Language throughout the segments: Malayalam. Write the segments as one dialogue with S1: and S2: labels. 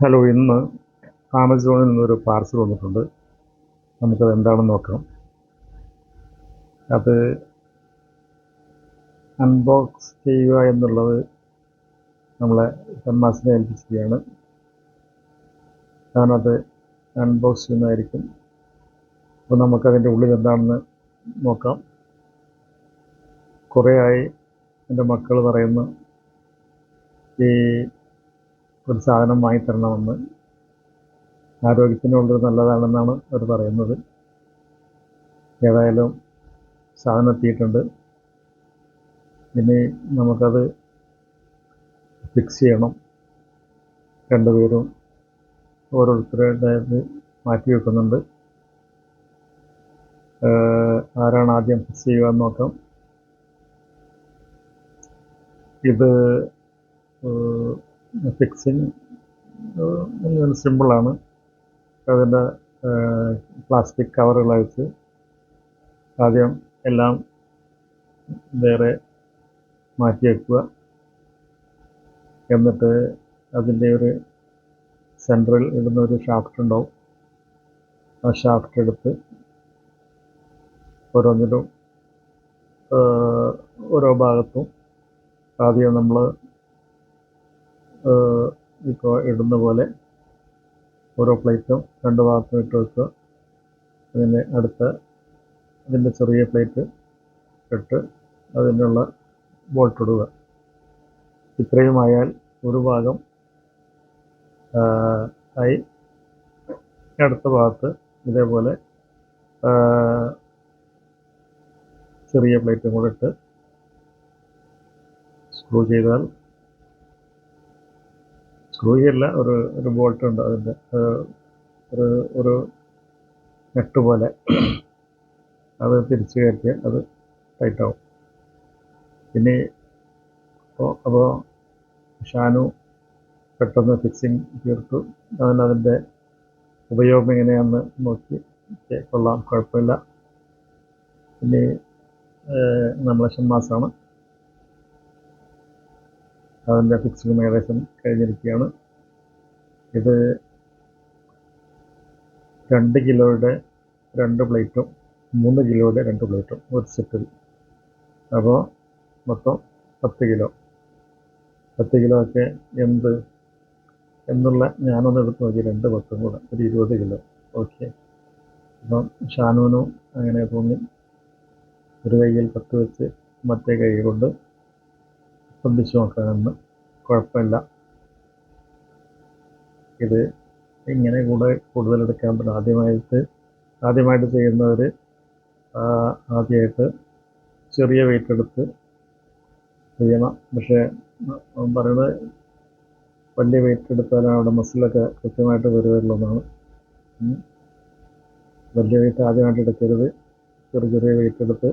S1: ഹലോ ഇന്ന് ആമസോണിൽ നിന്നൊരു പാർസൽ വന്നിട്ടുണ്ട്. നമുക്കത് എന്താണെന്ന് നോക്കാം. അത് അൺബോക്സ് ചെയ്യുക എന്നുള്ളത് നമ്മളെ ഷമ്മാസിനെ ഏൽപ്പിച്ചിരിക്കുകയാണ്. ഞാനത് അൺബോക്സ് ചെയ്യുന്നതായിരിക്കും. അപ്പോൾ നമുക്കതിന്റെ ഉള്ളിൽ എന്താണെന്ന് നോക്കാം. കുറേ ആയി എന്റെ മക്കൾ പറയുന്നു ഈ ഒരു സാധനം വാങ്ങിത്തരണമെന്ന്. ആരോഗ്യത്തിന് നല്ലതാണെന്നാണ് അവർ പറയുന്നത്. ഏതായാലും സാധനം എത്തിയിട്ടുണ്ട്. ഇനി നമുക്കത് ഫിക്സ് ചെയ്യണം. രണ്ടുപേരും ഓരോരുത്തരുടെ മാറ്റി വെക്കുന്നുണ്ട്. ആരാണ് ആദ്യം ഫിക്സ് ചെയ്യുക എന്ന് നോക്കാം. ഇത് ഫിക്സിങ് സിമ്പിളാണ് അതിന്റെ പ്ലാസ്റ്റിക് കവറുകൾ ആദ്യം എല്ലാം വേറെ മാറ്റി വയ്ക്കുക എന്നിട്ട് അതിന്റെ ഒരു സെന്ററിൽ ഇടുന്ന ഒരു ഷാഫ്റ്റ് ഉണ്ടാവും. ആ ഷാഫ്റ്റ് എടുത്ത് ഓരോന്നിലും ഓരോ ഭാഗത്തും ആദ്യം നമ്മൾ ഇപ്പോൾ ഇടുന്ന പോലെ ഓരോ പ്ലേറ്റും രണ്ട് ഭാഗത്തും ഇട്ട് വെക്കുക. അതിന്റെ അടുത്ത അതിന്റെ ചെറിയ പ്ലേറ്റ് ഇട്ട് അതിനുള്ള ബോൾട്ട് ഇടുക. ഇത്രയുമായാൽ ഒരു ഭാഗം ആയി. അടുത്ത ഭാഗത്ത് ഇതേപോലെ ചെറിയ പ്ലേറ്റും കൂടെ ഇട്ട് സ്ക്രൂ ചെയ്താൽ സ്ക്രൂ ചെയ്യല്ല. ഒരു ഒരു ബോൾട്ട് ഉണ്ട് അതിന്റെ. ഒരു ഒരു നെട്ട് പോലെ. അത് തിരിച്ച് കയറ്റിയാൽ അത് ടൈറ്റാവും പിന്നെ അപ്പോൾ അപ്പോൾ ഷാനു പെട്ടെന്ന് ഫിക്സിങ് തീർത്തു. അവൻ അതിന്റെ ഉപയോഗം എങ്ങനെയാണെന്ന് നോക്കി. കൊള്ളാം കുഴപ്പമില്ല. പിന്നെ നമ്മളെ ഷമ്മാസാണ്. അതിന്റെ ഫിക്സിങ് ഏകദേശം കഴിഞ്ഞിരിക്കുകയാണ്. ഇത് രണ്ട് കിലോയുടെ രണ്ട് പ്ലേറ്റും മൂന്ന് കിലോയുടെ രണ്ട് പ്ലേറ്റും ഒരു സെറ്റിൽ. അപ്പോൾ മൊത്തം പത്ത് കിലോ. പത്ത് കിലോ ഒക്കെ എന്ത്? എന്നുള്ള ഞാനൊന്ന് എടുത്ത് നോക്കി. രണ്ട് പത്തും കൂടെ. ഒരു ഇരുപത് കിലോ. ഓക്കെ. അപ്പം ഷാനുവിനും അങ്ങനെ തോന്നി. ഒരു കയ്യിൽ പത്ത് വെച്ച് മറ്റേ കൈ കൊണ്ട് ശ്രദ്ധിച്ചു നോക്കാമെന്ന് കുഴപ്പമില്ല. ഇത് ഇങ്ങനെ കൂടെ കൂടുതൽ എടുക്കാൻ പറ്റും. ആദ്യമായിട്ട് ആദ്യമായിട്ട് ചെയ്യുന്നവർ ആദ്യമായിട്ട് ചെറിയ വെയിറ്റ് എടുത്ത് ചെയ്യണം. പക്ഷേ പറയുന്നത് വലിയ വെയിറ്റ് എടുത്താലാണ് അവിടെ മസിലൊക്കെ കൃത്യമായിട്ട് എന്നാണ് വലിയ വെയിറ്റ് ആദ്യമായിട്ട് എടുക്കരുത്. ചെറിയ ചെറിയ വെയിറ്റ് എടുത്ത്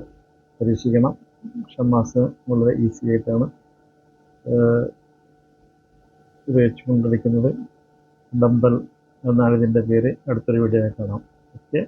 S1: പരീക്ഷിക്കണം. ഷമ്മാസ് വളരെ ഈസി ആയിട്ടാണ് ഏഹ്, കൊണ്ടിരിക്കുന്നത് ഡംബൽ എന്നാണ് ഇതിന്റെ പേര്. അടുത്തൊരു വീഡിയോയിൽ കാണാം. ഓക്കെ.